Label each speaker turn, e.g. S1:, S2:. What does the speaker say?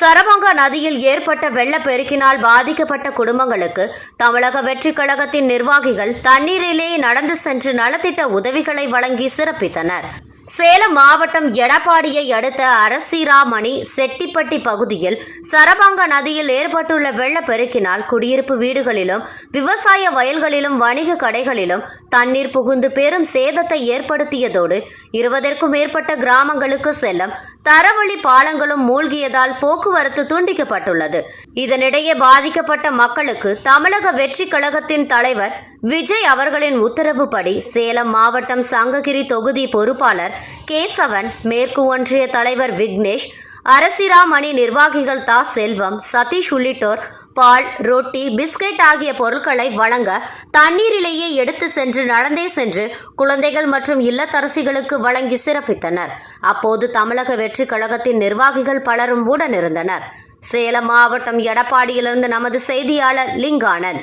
S1: சரபங்கா நதியில் ஏற்பட்ட வெள்ளப்பெருக்கினால் பாதிக்கப்பட்ட குடும்பங்களுக்கு தமிழக வெற்றிக் கழகத்தின் நிர்வாகிகள் தண்ணீரிலேயே நடந்து சென்று நலத்திட்ட உதவிகளை வழங்கி சிறப்பித்தனர். சேலம் மாவட்டம் எடப்பாடியை அடுத்த அரசிராமணி செட்டிப்பட்டி பகுதியில் சரபங்கா நதியில் ஏற்பட்டுள்ள வெள்ளப்பெருக்கினால் குடியிருப்பு வீடுகளிலும் விவசாய வயல்களிலும் வணிக கடைகளிலும் தண்ணீர் புகுந்து பெரும் சேதத்தை ஏற்படுத்தியதோடு இருபதற்கும் மேற்பட்ட கிராமங்களுக்கு செல்லும் தரவழி பாலங்களும் மூழ்கியதால் போக்குவரத்து துண்டிக்கப்பட்டுள்ளது. இதனிடையே பாதிக்கப்பட்ட மக்களுக்கு தமிழக வெற்றி கழகத்தின் தலைவர் விஜய் அவர்களின் உத்தரவுப்படி சேலம் மாவட்டம் சங்ககிரி தொகுதி பொறுப்பாளர் கேசவன் மேற்கு ஒன்றிய தலைவர் விக்னேஷ் அரசிராமணி நிர்வாகிகள் தா செல்வம் சதீஷ் உள்ளிட்டோர் பால் ரொட்டி பிஸ்கட் ஆகிய பொருட்களை வழங்க தண்ணீரிலேயே எடுத்து சென்று நடந்தே சென்று குழந்தைகள் மற்றும் இல்லத்தரசிகளுக்கு வழங்கி சிறப்பித்தனர். அப்போது தமிழக வெற்றி கழகத்தின் நிர்வாகிகள் பலரும் உடனிருந்தனர். சேலம் மாவட்டம் எடப்பாடியிலிருந்து நமது செய்தியாளர் லிங்கானன்